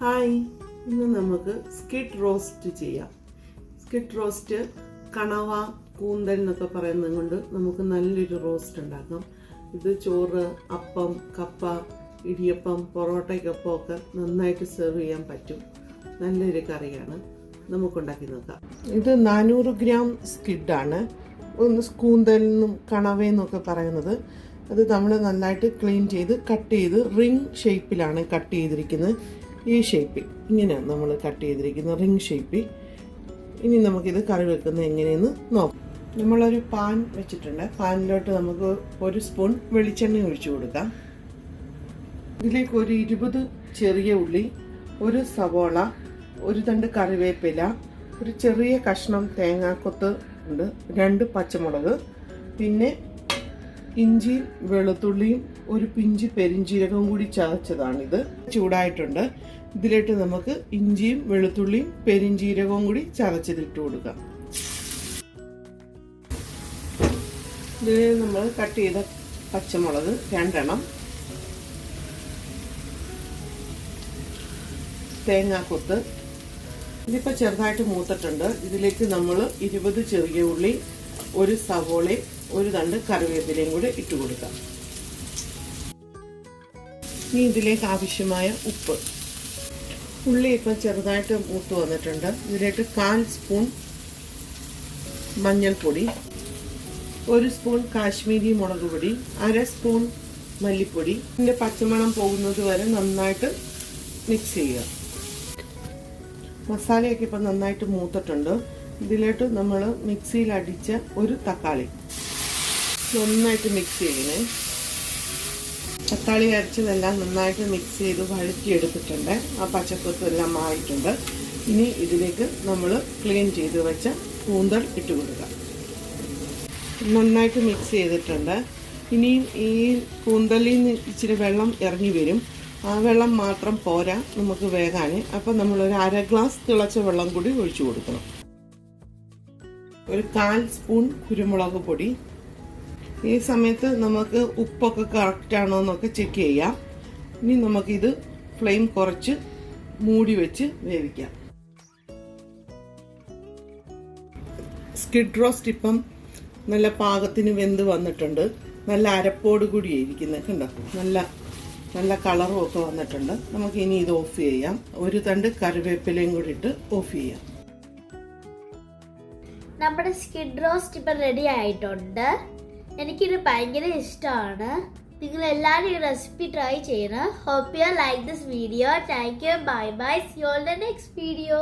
Hi ഇന്ന് നമുക്ക് squid roast ചെയ്യാം. സ്കിഡ് റോസ്റ്റ് കണവ കൂന്തൽ എന്നൊക്കെ പറയുന്നത് കൊണ്ട് നമുക്ക് നല്ലൊരു റോസ്റ്റ് ഉണ്ടാക്കാം. ഇത് ചോറ് അപ്പം കപ്പ ഇടിയപ്പം പൊറോട്ടയ്ക്കൊപ്പം ഒക്കെ നന്നായിട്ട് സെർവ് ചെയ്യാൻ പറ്റും. നല്ലൊരു കറിയാണ്. നമുക്കുണ്ടാക്കി നോക്കാം. ഇത് നാനൂറ് ഗ്രാം സ്കിഡാണ് ഒന്ന് കൂന്തലെന്നും കണവയെന്നൊക്കെ പറയുന്നത്. അത് നമ്മൾ നന്നായിട്ട് ക്ലീൻ ചെയ്ത് കട്ട് ചെയ്ത് റിംഗ് ഷേപ്പിലാണ് കട്ട് ചെയ്തിരിക്കുന്നത്. ഈ ഷേപ്പിൽ ഇങ്ങനെയാണ് നമ്മൾ കട്ട് ചെയ്തിരിക്കുന്ന റിങ് ഷേപ്പിൽ ഇനി നമുക്കിത് കറി വെക്കുന്നത് എങ്ങനെയെന്ന് നോക്കാം. നമ്മളൊരു പാൻ വെച്ചിട്ടുണ്ട്. പാനിലോട്ട് നമുക്ക് ഒരു സ്പൂൺ വെളിച്ചെണ്ണ ഒഴിച്ചു കൊടുക്കാം. ഇതിലേക്ക് ഒരു ഇരുപത് ചെറിയ ഉള്ളി ഒരു സവോള ഒരു തണ്ട് കറിവേപ്പില ഒരു ചെറിയ കഷ്ണം തേങ്ങാക്കൊത്ത് ഉണ്ട് രണ്ട് പച്ചമുളക് പിന്നെ ഇഞ്ചിയും വെളുത്തുള്ളിയും ഒരു പിഞ്ച് പെരിഞ്ചീരകവും കൂടി ചതച്ചതാണിത്. ചൂടായിട്ടുണ്ട്. ഇതിലിട്ട് നമുക്ക് ഇഞ്ചിയും വെളുത്തുള്ളിയും പെരിഞ്ചീരകവും കൂടി ചതച്ചതിട്ട് കൊടുക്കാം. ഇതിൽ നമ്മൾ കട്ട് ചെയ്ത പച്ചമുളക് രണ്ടെണ്ണം. തേങ്ങാക്കൊത്ത്. ഇതിപ്പോൾ ചെറുതായിട്ട് മൂത്തിട്ടുണ്ട്. ഇതിലേക്ക് നമ്മൾ ഇരുപത് ചെറിയ ഉള്ളി ഒരു സവോളയും ഒരു തണ്ട് കറിവേപ്പിലയും കൂടി ഇട്ട് കൊടുക്കാം. ഇനി ഇതിലേക്ക് ആവശ്യമായ ഉപ്പ്. ഉള്ളി ഇപ്പം ചെറുതായിട്ട് മൂത്ത് വന്നിട്ടുണ്ട്. ഇതിലേക്ക് കാൽ സ്പൂൺ മഞ്ഞൾപ്പൊടി ഒരു സ്പൂൺ കാശ്മീരി മുളക് പൊടി അര സ്പൂൺ മല്ലിപ്പൊടി. ഇതിന്റെ പച്ചമണം പോകുന്നത് വരെ നന്നായിട്ട് മിക്സ് ചെയ്യുക. മസാലയൊക്കെ ഇപ്പം നന്നായിട്ട് മൂത്തിട്ടുണ്ട്. ഇതിലോട്ട് നമ്മൾ മിക്സിയിൽ അടിച്ച ഒരു തക്കാളി. നന്നായിട്ട് മിക്സ് ചെയ്യണേ. തക്കാളി അരച്ചതെല്ലാം നന്നായിട്ട് മിക്സ് ചെയ്ത് വഴറ്റിയെടുത്തിട്ടുണ്ട്. ആ പച്ചക്കൊത്തും എല്ലാം മാറിയിട്ടുണ്ട്. ഇനി ഇതിലേക്ക് നമ്മൾ ക്ലീൻ ചെയ്ത് വെച്ച കൂന്തൽ ഇട്ട് കൊടുക്കുക. നന്നായിട്ട് മിക്സ് ചെയ്തിട്ടുണ്ട്. ഇനിയും ഈ കൂന്തലിൽ നിന്ന് ഇച്ചിരി വെള്ളം ഇറങ്ങി വരും. ആ വെള്ളം മാത്രം പോരാ നമുക്ക് വേകാൻ അപ്പം നമ്മളൊരു അര ഗ്ലാസ് തിളച്ച വെള്ളം കൂടി ഒഴിച്ചു കൊടുക്കണം. ഒരു കാൽ സ്പൂൺ കുരുമുളക് പൊടി ഈ സമയത്ത് നമുക്ക് ഉപ്പൊക്കെ കറക്റ്റ് ആണോ എന്നൊക്കെ ചെക്ക് ചെയ്യാം. ഇനി നമുക്കിത് ഫ്ലെയിം കുറച്ച് മൂടി വെച്ച് വേവിക്കാം. സ്കിഡ് റോസ്റ്റ് ഇപ്പം നല്ല പാകത്തിന് വെന്ത് വന്നിട്ടുണ്ട്. നല്ല അരപ്പോട് കൂടി ഇരിക്കുന്നത് കണ്ടോ? നല്ല നല്ല കളറും ഒക്കെ വന്നിട്ടുണ്ട്. നമുക്ക് ഇനി ഇത് ഓഫ് ചെയ്യാം. ഒരു തണ്ട് കറിവേപ്പിലയും കൂടി ഇട്ട് ഓഫ് ചെയ്യാം. നമ്മുടെ സ്കിഡ് റോസ്റ്റ് ഇപ്പം റെഡി ആയിട്ടുണ്ട്. എനിക്കിത് ഭയങ്കര ഇഷ്ടമാണ് നിങ്ങൾ എല്ലാവരും ഈ റെസിപ്പി ട്രൈ ചെയ്യണം. Hope you like this video thank you bye bye see all the next video